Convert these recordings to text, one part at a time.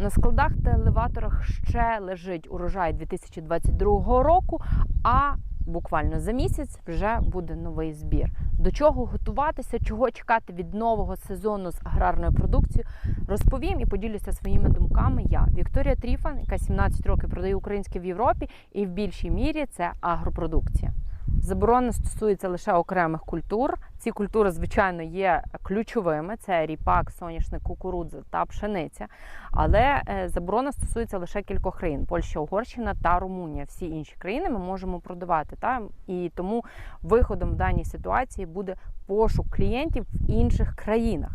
На складах та елеваторах ще лежить урожай 2022 року, а буквально за місяць вже буде новий збір. До чого готуватися, чого чекати від нового сезону з аграрною продукцією, розповім і поділюся своїми думками. Я Вікторія Тріфан, яка 17 років продає українське в Європі, і в більшій мірі це агропродукція. Заборона стосується лише окремих культур. Ці культури, звичайно, є ключовими: це ріпак, соняшник, кукурудза та пшениця. Але е, заборона стосується лише кількох країн: Польща, Угорщина та Румунія. Всі інші країни ми можемо продавати. Та? І тому виходом в даній ситуації буде пошук клієнтів в інших країнах.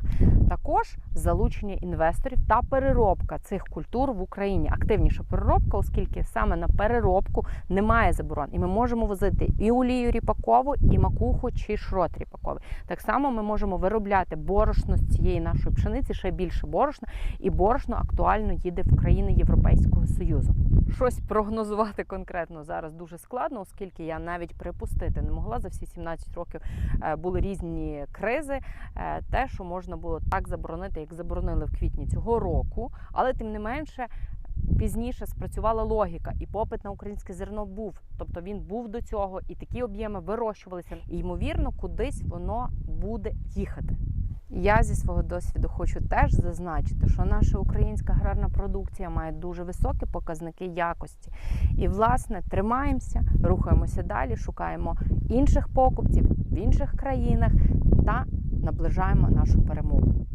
Також залучення інвесторів та переробка цих культур в Україні. Активніша переробка, оскільки саме на переробку немає заборон, і ми можемо возити і олію ріпакову, і макуху чи шрот ріпаковий. Так само ми можемо виробляти борошно з цієї нашої пшениці, ще більше борошна, і борошно актуально їде в країни Європейського Союзу. Щось прогнозувати конкретно зараз дуже складно, оскільки я навіть припустити не могла за всі 17 років е, були різні кризи. Е, Те, що можна було так заборонити, як заборонили в квітні цього року, але тим не менше. Пізніше спрацювала логіка, і попит на українське зерно був. Тобто він був до цього, і такі об'єми вирощувалися. І ймовірно, кудись воно буде їхати. Я зі свого досвіду хочу теж зазначити, що наша українська аграрна продукція має дуже високі показники якості. І, власне, тримаємося, рухаємося далі, шукаємо інших покупців в інших країнах та наближаємо нашу перемогу.